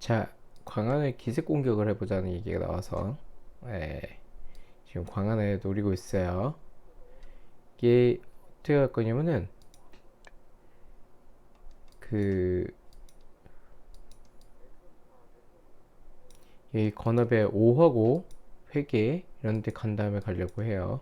자, 광안을 기습 공격을 해보자는 얘기가 나와서, 예, 지금 광안을 노리고 있어요. 이게 어떻게 할 거냐면은, 그, 이 건업에 5하고 회계 이런 데 간 다음에 가려고 해요.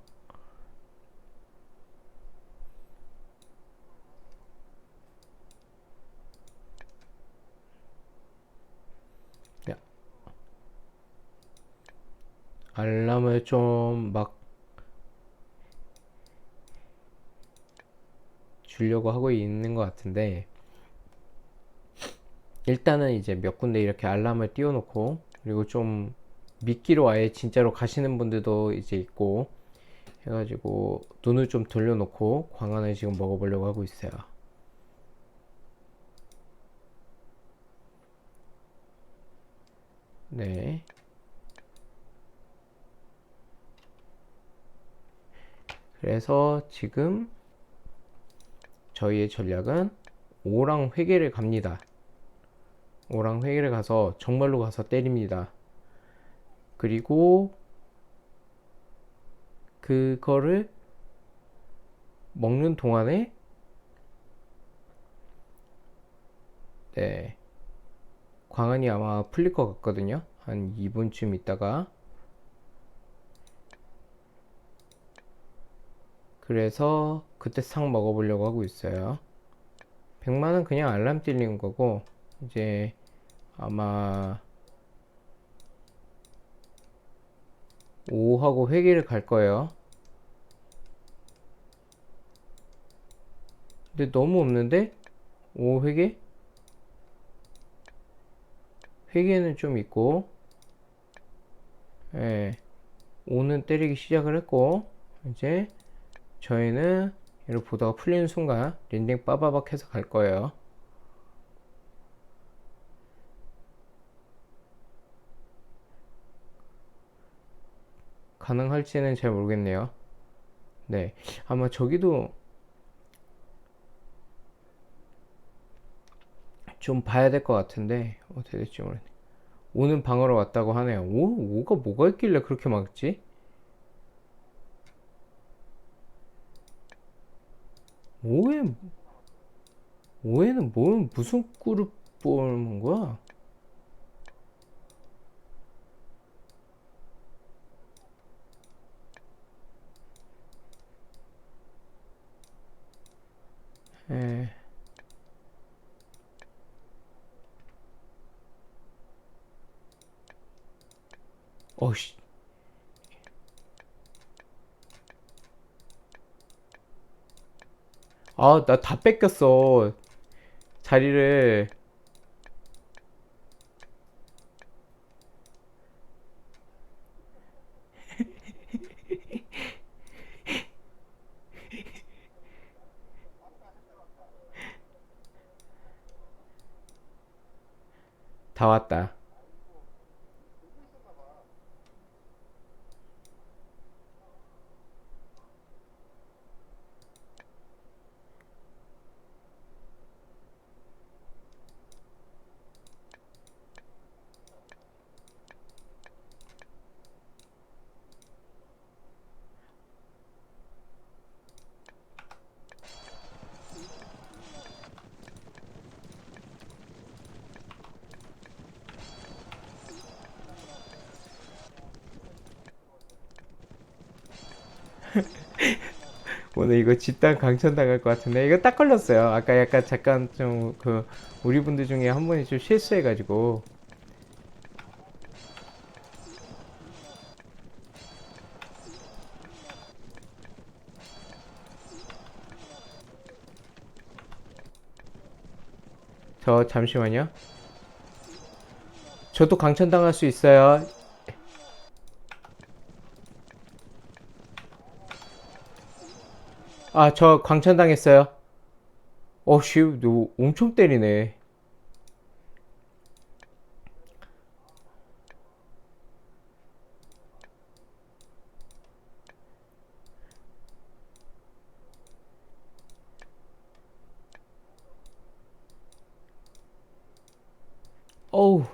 알람을 좀 막 주려고 하고 있는 것 같은데 일단은 이제 몇 군데 이렇게 알람을 띄워놓고 그리고 좀 미끼로 아예 진짜로 가시는 분들도 이제 있고 해가지고 눈을 좀 돌려놓고 광안을 지금 먹어보려고 하고 있어요. 네. 그래서 지금 저희의 전략은 오랑 회계를 갑니다. 오랑 회계를 가서 정말로 가서 때립니다. 그리고 그거를 먹는 동안에 네 광안이 아마 풀릴 것 같거든요. 한 2분쯤 있다가 그래서 그때 상 먹어보려고 하고 있어요. 100만원 그냥 알람 띄는 거고 이제 아마 5하고 회계를 갈 거예요. 근데 너무 없는데? 5 회계? 회계는 좀 있고, 예, 5는 때리기 시작을 했고, 이제 저희는 이를 보다가 풀리는 순간 랜딩 빠바박 해서 갈 거예요. 가능할지는 잘 모르겠네요. 네. 아마 저기도 좀 봐야 될 것 같은데, 어떻게 될지 모르겠네. 오는 방으로 왔다고 하네요. 오, 오가 뭐가 있길래 그렇게 막지? 오에, 오에는 뭐, 무슨 그룹 보는 거야? 에. 어씨. 아, 나 다 뺏겼어. 자리를. 다 왔다. 오늘 이거 집단 강천당할 것 같은데 이거 딱 걸렸어요. 아까 약간 잠깐 좀 그 우리 분들 중에 한 분이 좀 실수해가지고 저 잠시만요. 저도 강천당할 수 있어요. 아, 저 광천당했어요. 어씨, 너 엄청 때리네. 어우,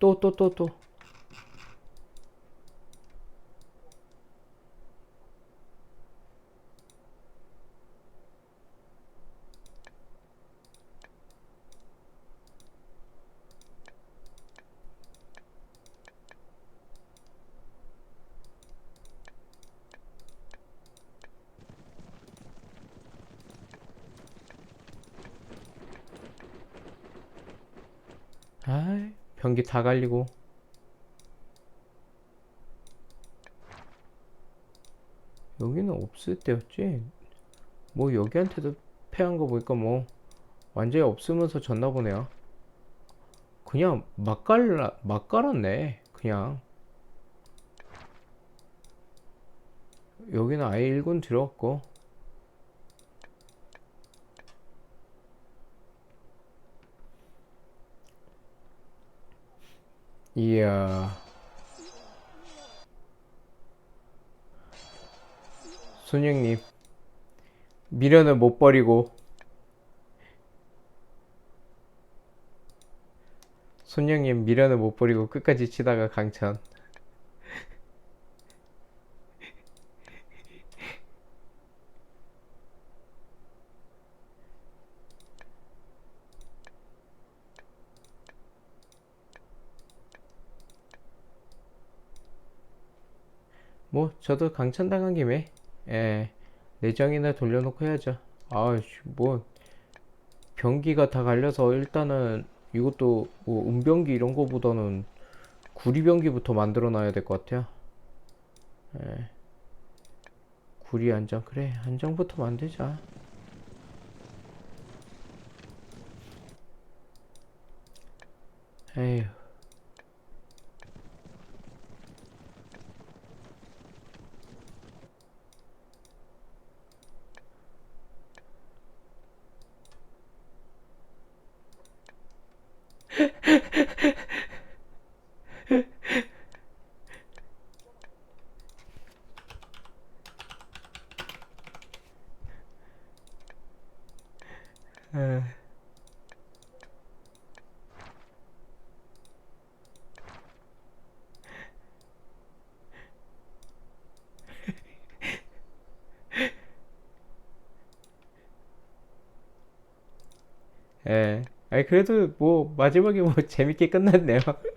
또 또 또 또. 아이, 변기 다 갈리고. 여기는 없을 때였지. 뭐 여기한테도 패한 거 보니까 뭐 완전히 없으면서 졌나 보네요. 그냥 막 갈라 막 갈았네. 그냥 여기는 아예 1군 들어갔고 이야 손영님 미련을 못 버리고 손영님 미련을 못 버리고 끝까지 치다가 강찬 뭐 저도 강찬 당한 김에 예 내장이나 돌려놓고 해야죠. 아씨 뭐 변기가 다 갈려서 일단은 이것도 뭐 은변기 이런 거보다는 구리변기부터 만들어 놔야 될 것 같아요. 예. 구리 안장 그래 안장부터 만들자. 에휴 에. 예. 아니 그래도 뭐 마지막에 뭐 재밌게 끝났네요.